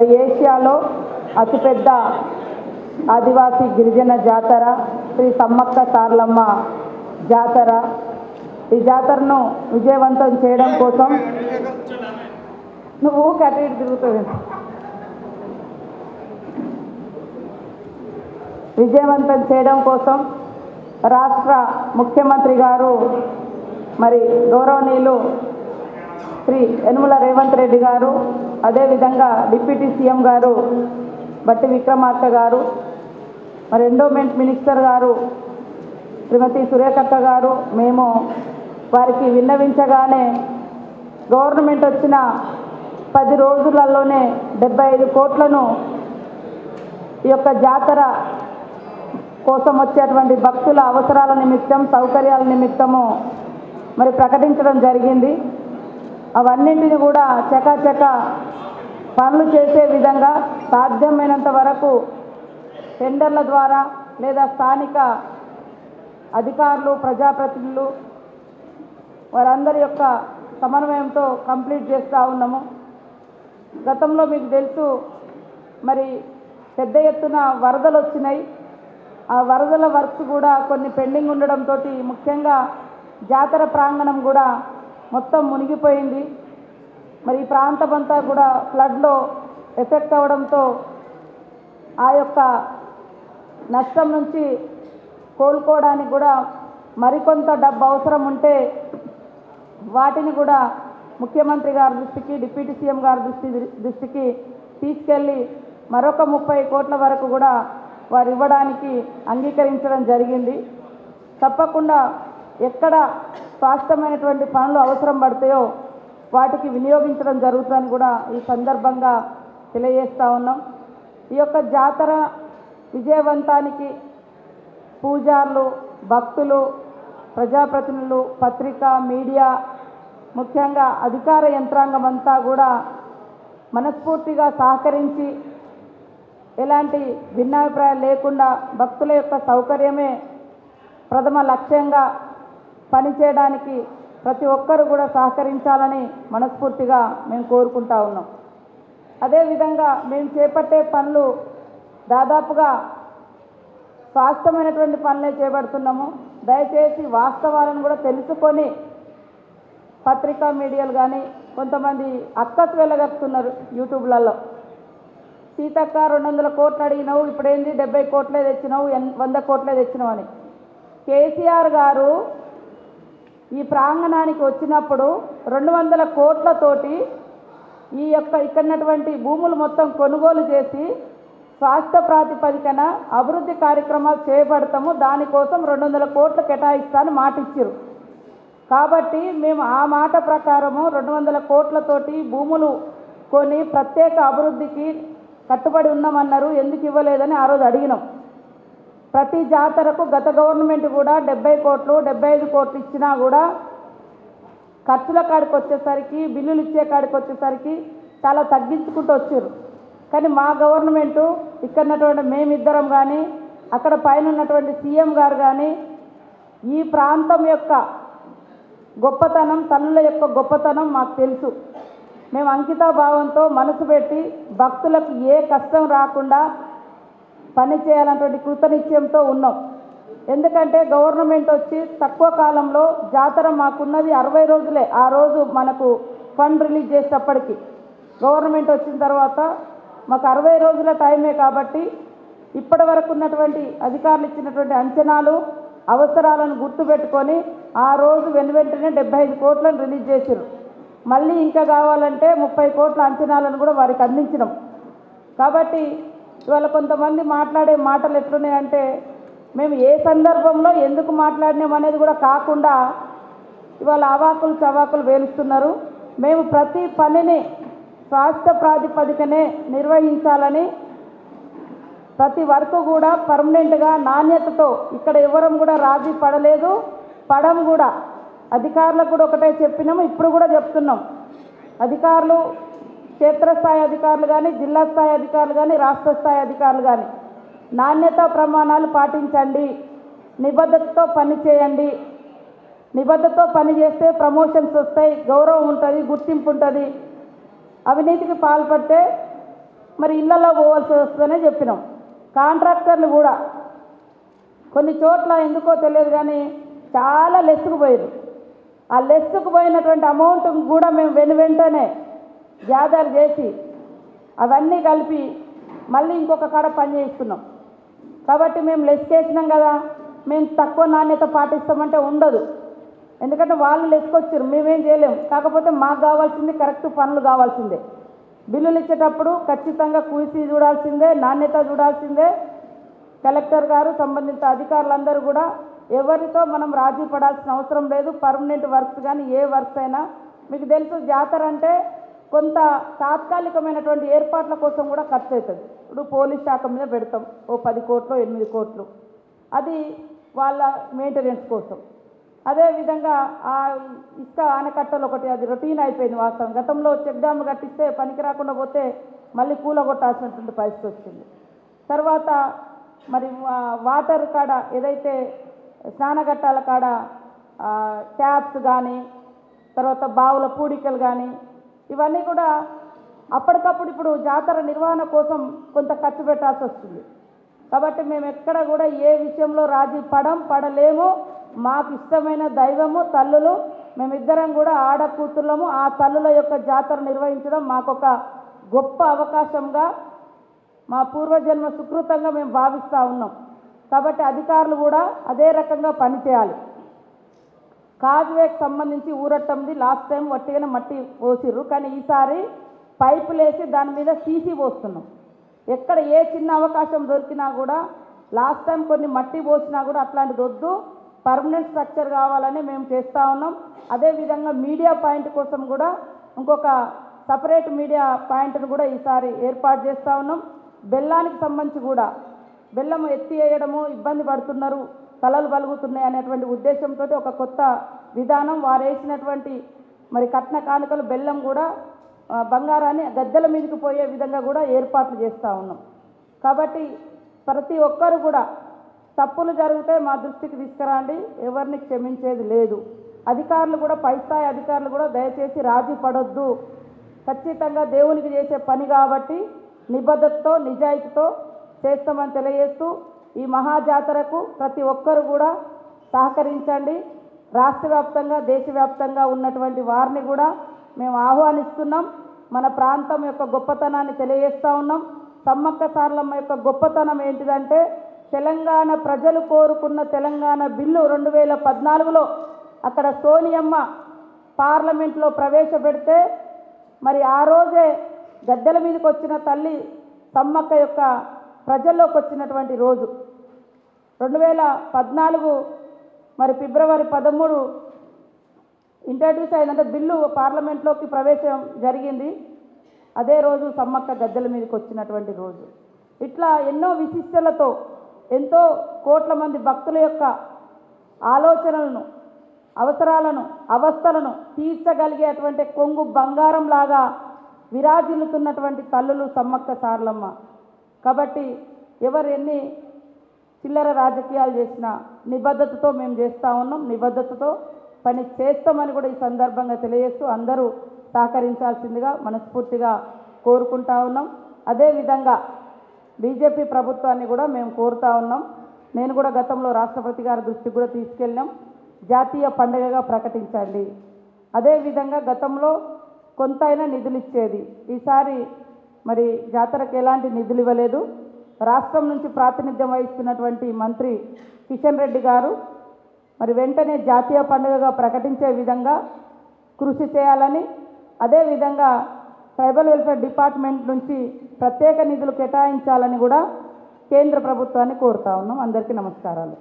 ఏషియాలో అతిపెద్ద ఆదివాసీ గిరిజన జాతర శ్రీ సమ్మక్క సార్లమ్మ జాతర. ఈ జాతరను విజయవంతం చేయడం కోసం నువ్వు కట్టి తిరుగుతుంది విజయవంతం చేయడం కోసం రాష్ట్ర ముఖ్యమంత్రి గారు మరి గౌరవనీయులు శ్రీ యనుమల రేవంత్ రెడ్డి గారు అదేవిధంగా డిప్యూటీ సీఎం గారు బట్టి విక్రమార్క గారు మరి ఎండోమెంట్ మినిస్టర్ గారు శ్రీమతి సురేఖక్క గారు మేము వారికి విన్నవించగానే గవర్నమెంట్ వచ్చిన పది రోజులలోనే డెబ్బై ఐదు కోట్లను ఈ యొక్క జాతర కోసం వచ్చేటువంటి భక్తుల అవసరాల నిమిత్తం సౌకర్యాల నిమిత్తము మరి ప్రకటించడం జరిగింది. అవన్నింటిని కూడా చకాచక పనులు చేసే విధంగా సాధ్యమైనంత వరకు టెండర్ల ద్వారా లేదా స్థానిక అధికారులు ప్రజాప్రతినిధులు వారందరి యొక్క సమన్వయంతో కంప్లీట్ చేస్తూ ఉన్నాము. గతంలో మీకు తెలుసు మరి పెద్ద ఎత్తున వరదలు వచ్చినాయి. ఆ వరదల వర్క్స్ కూడా కొన్ని పెండింగ్ ఉండడంతో ముఖ్యంగా జాతర ప్రాంగణం కూడా మొత్తం మునిగిపోయింది. మరి ఈ ప్రాంతం అంతా కూడా ఫ్లడ్లో ఎఫెక్ట్ అవ్వడంతో ఆ యొక్క నష్టం నుంచి కోలుకోవడానికి కూడా మరికొంత డబ్బు అవసరం ఉంటే వాటిని కూడా ముఖ్యమంత్రి గారి దృష్టికి డిప్యూటీ సీఎం గారి దృష్టి దృష్టికి తీసుకెళ్ళి మరొక ముప్పై కోట్ల వరకు కూడా వారు ఇవ్వడానికి అంగీకరించడం జరిగింది. తప్పకుండా ఎక్కడ స్పష్టమైనటువంటి పనులు అవసరం పడతాయో వాటికి వినియోగించడం జరుగుతుందని కూడా ఈ సందర్భంగా తెలియజేస్తూ ఉన్నాం. ఈ యొక్క జాతర విజయవంతానికి పూజారులు భక్తులు ప్రజాప్రతినిధులు పత్రిక మీడియా ముఖ్యంగా అధికార యంత్రాంగం అంతా కూడా మనస్ఫూర్తిగా సహకరించి ఎలాంటి భిన్నాభిప్రాయాలు లేకుండా భక్తుల యొక్క సౌకర్యమే ప్రథమ లక్ష్యంగా పనిచేయడానికి ప్రతి ఒక్కరు కూడా సహకరించాలని మనస్ఫూర్తిగా మేము కోరుకుంటా ఉన్నాం. అదేవిధంగా మేము చేపట్టే పనులు దాదాపుగా స్వాస్థమైనటువంటి పనులే చేపడుతున్నాము. దయచేసి వాస్తవాలను కూడా తెలుసుకొని పత్రికా మీడియాలు కానీ కొంతమంది అక్కస్ వెళ్ళగక్కుతున్నారు యూట్యూబ్లలో. సీతక్క రెండు వందల కోట్లు అడిగినావు ఇప్పుడేంది? డెబ్బై కోట్లే తెచ్చినావు ఎన్ వంద కోట్లే తెచ్చినావు అని. కేసీఆర్ గారు ఈ ప్రాంగణానికి వచ్చినప్పుడు రెండు వందల కోట్లతోటి ఈ యొక్క ఇక్కడటువంటి భూములు మొత్తం కొనుగోలు చేసి స్వాస్థ్య ప్రాతిపదికన అభివృద్ధి కార్యక్రమాలు చేపడతాము. దానికోసం రెండు వందల కోట్లు కేటాయిస్తాను మాట ఇచ్చారు కాబట్టి మేము ఆ మాట ప్రకారము రెండు వందల కోట్లతోటి భూములు కొని ప్రత్యేక అభివృద్ధికి కట్టుబడి ఉన్నామన్నారు. ఎందుకు ఇవ్వలేదని ఆ రోజు అడిగినాం. ప్రతి జాతరకు గత గవర్నమెంట్ కూడా డెబ్బై కోట్లు డెబ్బై ఐదు కోట్లు ఇచ్చినా కూడా ఖర్చుల కాడికి వచ్చేసరికి బిల్లులు ఇచ్చే కాడికి వచ్చేసరికి చాలా తగ్గించుకుంటూ వచ్చారు. కానీ మా గవర్నమెంటు ఇక్కడ ఉన్నటువంటి మేమిద్దరం కానీ అక్కడ పైన ఉన్నటువంటి సీఎం గారు కానీ ఈ ప్రాంతం యొక్క గొప్పతనం తల్లుల యొక్క గొప్పతనం మాకు తెలుసు. మేము అంకితా భావంతో మనసు పెట్టి భక్తులకు ఏ కష్టం రాకుండా పని చేయాలన్నటువంటి కృతనిశ్చయంతో ఉన్నాం. ఎందుకంటే గవర్నమెంట్ వచ్చి తక్కువ కాలంలో జాతర మాకున్నది అరవై రోజులే. ఆ రోజు మనకు ఫండ్ రిలీజ్ చేసేటప్పటికి. గవర్నమెంట్ వచ్చిన తర్వాత మాకు అరవై రోజుల టైమే కాబట్టి ఇప్పటి వరకు ఉన్నటువంటి అధికారులు ఇచ్చినటువంటి అంచనాలు అవసరాలను గుర్తుపెట్టుకొని ఆ రోజు వెను వెంటనే డెబ్బై ఐదు కోట్లను రిలీజ్ చేశారు మళ్ళీ ఇంకా కావాలంటే ముప్పై కోట్ల అంచనాలను కూడా వారికి అందించినాం. కాబట్టి ఇవాళ కొంతమంది మాట్లాడే మాటలు ఎట్లున్నాయంటే మేము ఏ సందర్భంలో ఎందుకు మాట్లాడినాం అనేది కూడా కాకుండా ఇవాళ అవాకులు చవాకులు వేలుస్తున్నారు. మేము ప్రతి పనిని స్వాస్థ్య ప్రాతిపదికనే నిర్వహించాలని ప్రతి వర్క్ కూడా పర్మనెంట్గా నాణ్యతతో ఇక్కడ ఎవరం కూడా రాజీ పడలేదు. పడం కూడా. అధికారులకు కూడా ఒకటే చెప్పినాము ఇప్పుడు కూడా చెప్తున్నాం. అధికారులు క్షేత్రస్థాయి అధికారులు కానీ జిల్లా స్థాయి అధికారులు కానీ రాష్ట్ర స్థాయి అధికారులు కానీ నాణ్యత ప్రమాణాలు పాటించండి. నిబద్ధతతో పని చేయండి. నిబద్ధతతో పని చేస్తే ప్రమోషన్స్ వస్తాయి గౌరవం ఉంటుంది గుర్తింపు ఉంటుంది. అవినీతికి పాల్పడితే మరి ఇళ్ళలో పోవాల్సి వస్తుందనే చెప్పినాం. కాంట్రాక్టర్లు కూడా కొన్ని చోట్ల ఎందుకో తెలియదు కానీ చాలా లెస్సుకు పోయారు ఆ లెస్సుకు పోయినటువంటి అమౌంట్ కూడా మేము వెను వెంటనే గ్యాదర్ చేసి అవన్నీ కలిపి మళ్ళీ ఇంకొక కాడ పని చేయిస్తున్నాం. కాబట్టి మేము లెస్ చేసినాం కదా. మేము తక్కువ నాణ్యత పాటిస్తామంటే ఉండదు. ఎందుకంటే వాళ్ళు లెక్కొచ్చారు మేమేం చేయలేము కాకపోతే మాకు కావాల్సింది కరెక్ట్ పనులు కావాల్సిందే. బిల్లులు ఇచ్చేటప్పుడు ఖచ్చితంగా కూసి చూడాల్సిందే నాణ్యత చూడాల్సిందే. కలెక్టర్ గారు సంబంధిత అధికారులందరూ కూడా ఎవరితో మనం రాజీ పడాల్సిన అవసరం లేదు. పర్మనెంట్ వర్క్స్ కానీ ఏ వర్క్స్ అయినా. మీకు తెలుసు జాతర అంటే కొంత తాత్కాలికమైనటువంటి ఏర్పాట్ల కోసం కూడా ఖర్చు అవుతుంది ఇప్పుడు పోలీస్ శాఖ మీద పెడతాం ఓ పది కోట్లు ఎనిమిది కోట్లు. అది వాళ్ళ మెయింటెనెన్స్ కోసం. అదేవిధంగా ఆ ఇసుక ఆనకట్టలు ఒకటి అది రొటీన్ అయిపోయింది వాస్తవం. గతంలో చెక్ డ్యామ్ కట్టిస్తే పనికి రాకుండా పోతే మళ్ళీ కూలగొట్టాల్సినటువంటి పరిస్థితి వచ్చింది. తర్వాత మరి వాటర్ కాడ ఏదైతే స్నానఘట్టాల కాడ ట్యాప్స్ కానీ తర్వాత బావుల పూడికలు కానీ ఇవన్నీ కూడా అప్పటికప్పుడు ఇప్పుడు జాతర నిర్వహణ కోసం కొంత ఖర్చు పెట్టాల్సి వస్తుంది. కాబట్టి మేము ఎక్కడ కూడా ఏ విషయంలో రాజీ పడం పడలేము. మాకు ఇష్టమైన దైవము తల్లులు. మేమిద్దరం కూడా ఆడ కూతుళ్ళము ఆ తల్లుల యొక్క జాతర నిర్వహించడం మాకొక గొప్ప అవకాశంగా మా పూర్వజన్మ సుకృతంగా మేము భావిస్తూ ఉన్నాం. కాబట్టి అధికారులు కూడా అదే రకంగా పనిచేయాలి. కాజ్వేకి సంబంధించి ఊరట్టంది లాస్ట్ టైం వట్టిగానే మట్టి పోసిర్రు. కానీ ఈసారి పైపులు వేసి దాని మీద సీసీ పోస్తున్నాం. ఎక్కడ ఏ చిన్న అవకాశం దొరికినా కూడా లాస్ట్ టైం కొన్ని మట్టి పోసినా కూడా అట్లాంటిది వద్దు. పర్మనెంట్ స్ట్రక్చర్ కావాలని మేము చేస్తూ ఉన్నాం. అదేవిధంగా మీడియా పాయింట్ కోసం కూడా ఇంకొక సపరేట్ మీడియా పాయింట్ను కూడా ఈసారి ఏర్పాటు చేస్తూ ఉన్నాం. బెల్లానికి సంబంధించి కూడా బెల్లం ఎత్తి వేయడము ఇబ్బంది పడుతున్నారు. కళలు కలుగుతున్నాయి అనేటువంటి ఉద్దేశంతో ఒక కొత్త విధానం వారేసినటువంటి మరి కట్న కానుకలు బెల్లం కూడా బంగారాన్ని గద్దెల మీదకి పోయే విధంగా కూడా ఏర్పాట్లు చేస్తూ ఉన్నాం. కాబట్టి ప్రతి ఒక్కరు కూడా తప్పులు జరిగితే మా దృష్టికి తీసుకురండి ఎవరిని క్షమించేది లేదు. అధికారులు కూడా పై స్థాయి అధికారులు కూడా దయచేసి రాజీ పడొద్దు. ఖచ్చితంగా దేవునికి చేసే పని కాబట్టి నిబద్ధతతో నిజాయితీతో చేస్తామని తెలియజేస్తూ ఈ మహాజాతరకు ప్రతి ఒక్కరు కూడా సహకరించండి. రాష్ట్ర వ్యాప్తంగా దేశవ్యాప్తంగా ఉన్నటువంటి వారిని కూడా మేము ఆహ్వానిస్తున్నాం. మన ప్రాంతం యొక్క గొప్పతనాన్ని తెలియజేస్తూ ఉన్నాం. సమ్మక్క సార్లమ్మ యొక్క గొప్పతనం ఏంటిదంటే తెలంగాణ ప్రజలు కోరుకున్న తెలంగాణ బిల్లు రెండు వేల పద్నాలుగులో అక్కడ సోనియమ్మ పార్లమెంట్లో ప్రవేశపెడితే మరి ఆ రోజే గద్దెల మీదకి వచ్చిన తల్లి సమ్మక్క యొక్క ప్రజల్లోకి వచ్చినటువంటి రోజు. రెండు వేల పద్నాలుగు మరి ఫిబ్రవరి పదమూడు ఇంట్రడ్యూస్ అయిందంటే బిల్లు పార్లమెంట్లోకి ప్రవేశం జరిగింది. అదే రోజు సమ్మక్క గద్దెల మీదకి వచ్చినటువంటి రోజు. ఇట్లా ఎన్నో విశిష్టలతో ఎంతో కోట్ల మంది భక్తుల యొక్క ఆలోచనలను అవసరాలను అవస్థలను తీర్చగలిగేటువంటి కొంగు బంగారం లాగా విరాజిల్లుతున్నటువంటి తల్లులు సమ్మక్క సార్లమ్మ. కాబట్టి ఎవరు ఎన్ని చిల్లర రాజకీయాలు చేసినా నిబద్ధతతో మేము చేస్తూ ఉన్నాం నిబద్ధతతో పని చేస్తామని కూడా ఈ సందర్భంగా తెలియజేస్తూ అందరూ సహకరించాల్సిందిగా మనస్ఫూర్తిగా కోరుకుంటా ఉన్నాం. అదేవిధంగా బీజేపీ ప్రభుత్వాన్ని కూడా మేము కోరుతా ఉన్నాం. నేను కూడా గతంలో రాష్ట్రపతి గారి దృష్టికి కూడా తీసుకెళ్ళాం జాతీయ పండుగగా ప్రకటించండి. అదేవిధంగా గతంలో కొంతైనా నిధులు ఇచ్చేది. ఈసారి మరి జాతరకు ఎలాంటి నిధులు ఇవ్వలేదు. రాష్ట్రం నుంచి ప్రాతినిధ్యం వహిస్తున్నటువంటి మంత్రి కిషన్ రెడ్డి గారు మరి వెంటనే జాతీయ పండుగగా ప్రకటించే విధంగా కృషి చేయాలని అదేవిధంగా ట్రైబల్ వెల్ఫేర్ డిపార్ట్మెంట్ నుంచి ప్రత్యేక నిధులు కేటాయించాలని కూడా కేంద్ర ప్రభుత్వాన్ని కోరుతా ఉన్నాం. అందరికీ నమస్కారాలు.